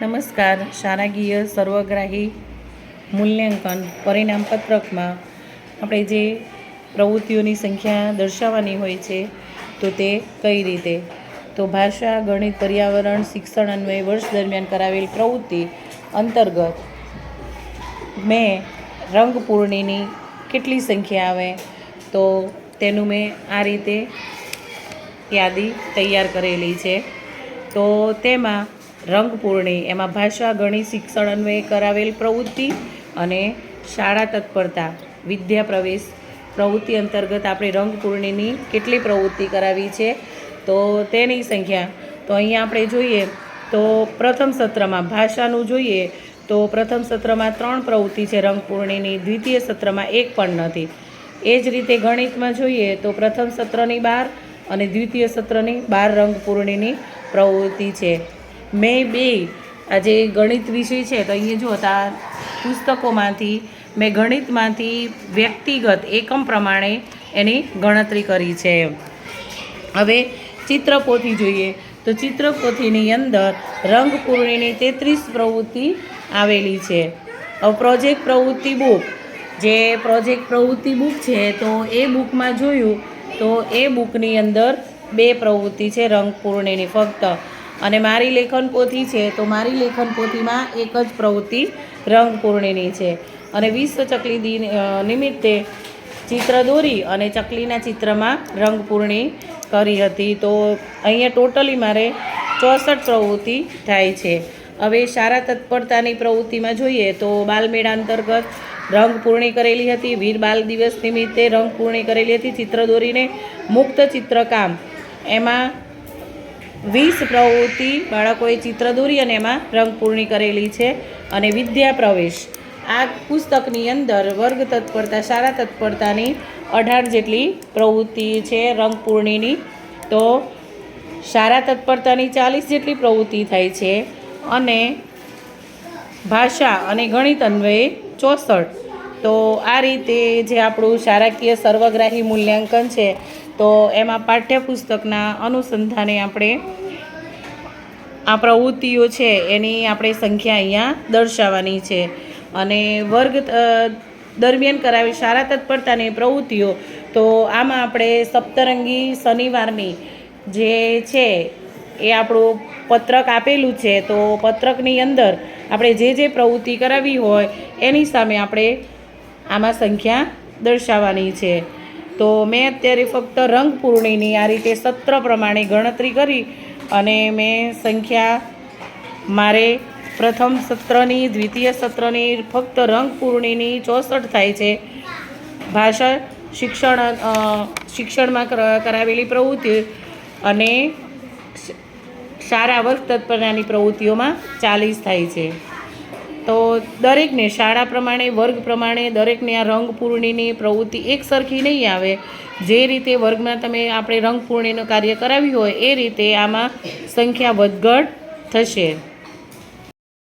નમસ્કાર શાળાકીય સર્વગ્રાહી મૂલ્યાંકન પરિણામ પત્રકમાં આપણે જે પ્રવૃત્તિઓની સંખ્યા દર્શાવવાની હોય છે, તો તે કઈ રીતે? તો ભાષા, ગણિત, પર્યાવરણ, શિક્ષણ અન્વય વર્ષ દરમિયાન કરાવેલ પ્રવૃત્તિ અંતર્ગત મેં રંગપૂર્ણિની કેટલી સંખ્યા આવે, તો તેનું મેં આ રીતે યાદી તૈયાર કરેલી છે. તો તેમાં રંગપૂર્ણી. એમાં ભાષા, ગણિત, શિક્ષણ અન્વયે કરાવેલ પ્રવૃત્તિ અને શાળા તત્પરતા, વિદ્યા પ્રવેશ પ્રવૃત્તિ અંતર્ગત આપણે રંગપૂર્ણીની કેટલી પ્રવૃત્તિ કરાવી છે, તો તેની સંખ્યા, તો અહીંયા આપણે જોઈએ, તો પ્રથમ સત્રમાં ભાષાનું જોઈએ, તો પ્રથમ સત્રમાં ત્રણ પ્રવૃત્તિ છે રંગપૂર્ણીની, દ્વિતીય સત્રમાં એક પણ નથી. એ જ રીતે ગણિતમાં જોઈએ, તો પ્રથમ સત્રની બાર અને દ્વિતીય સત્રની બાર રંગપૂર્ણીની પ્રવૃત્તિ છે. મેં બે આ જે ગણિત વિષય છે, તો અહીંયા જો તા પુસ્તકોમાંથી મેં ગણિતમાંથી વ્યક્તિગત એકમ પ્રમાણે એની ગણતરી કરી છે. હવે ચિત્રપોથી જોઈએ. તો ચિત્રપોથીની અંદર રંગપૂર્ણિની તેત્રીસ પ્રવૃત્તિ આવેલી છે. પ્રોજેક્ટ પ્રવૃત્તિ બુક. જે પ્રોજેક્ટ પ્રવૃત્તિ બુક છે, તો એ બુકમાં જોયું તો એ બુકની અંદર બે પ્રવૃત્તિ છે રંગપૂર્ણિની ફક્ત અને મારી લેખન પોથી છે તો મારી લેખન પોથીમાં એક જ પ્રવૃત્તિ રંગપૂર્ણીની છે. અને વિશ્વ ચકલી દિન નિમિત્તે ચિત્ર દોરી અને ચકલીના ચિત્રમાં રંગપૂર્ણી કરી હતી. તો અહીંયા ટોટલી મારે ચોસઠ પ્રવૃત્તિ થાય છે. હવે સારા તત્પરતાની પ્રવૃત્તિમાં જોઈએ તો બાલમેળા અંતર્ગત રંગપૂર્ણી કરેલી હતી. વીર બાલ દિવસ નિમિત્તે રંગપૂર્ણી કરેલી હતી. ચિત્ર દોરીને મુક્ત ચિત્રકામ. એમાં વીસ પ્રવૃત્તિ બાળકોએ ચિત્ર દોરી અને એમાં રંગપૂર્ણી કરેલી છે અને વિદ્યા પ્રવેશ. આ પુસ્તકની અંદર વર્ગ તત્પરતા, શાળા તત્પરતાની અઢાર જેટલી પ્રવૃત્તિ છે રંગપૂર્ણીની તો શાળા તત્પરતાની ચાલીસ જેટલી પ્રવૃત્તિ થાય છે અને ભાષા અને ગણિત અન્વયે ચોસઠ. તો આ રીતે જે આપણું શાળાકીય સર્વગ્રાહી મૂલ્યાંકન છે, તો એમાં પાઠ્યપુસ્તકના અનુસંધાને આપણે આ પ્રવૃત્તિઓ છે, એની આપણે સંખ્યા અહીંયા દર્શાવવાની છે. અને વર્ગ દરમિયાન કરાવી શાળા તત્પરતાની પ્રવૃત્તિઓ, તો આમાં આપણે સપ્તરંગી શનિવારની જે છે, એ આપણું પત્રક આપેલું છે. તો પત્રકની અંદર આપણે જે જે પ્રવૃત્તિ કરાવી હોય, એની સામે આપણે આમાં સંખ્યા દર્શાવવાની છે. તો મેં અત્યારે ફક્ત રંગપૂર્ણીની આ રીતે સત્ર પ્રમાણે ગણતરી કરી અને મેં સંખ્યા મારે પ્રથમ સત્રની, દ્વિતીય સત્રની, ફક્ત રંગપૂર્ણીની ચોસઠ થાય છે. ભાષા શિક્ષણ શિક્ષણમાં કર- કરાવેલી પ્રવૃત્તિ અને સારા વર્ગ તત્પરતાની પ્રવૃત્તિઓમાં ચાલીસ થાય છે. તો દરેકને શાળા પ્રમાણે, વર્ગ પ્રમાણે, દરેકને આ રંગપૂર્ણીની પ્રવૃત્તિ એક સરખી નહીં આવે. જે રીતે વર્ગમાં તમે આપણે રંગપૂર્ણીનું કાર્ય કરાવ્યું હોય, એ રીતે આમાં સંખ્યા વધઘટ થશે.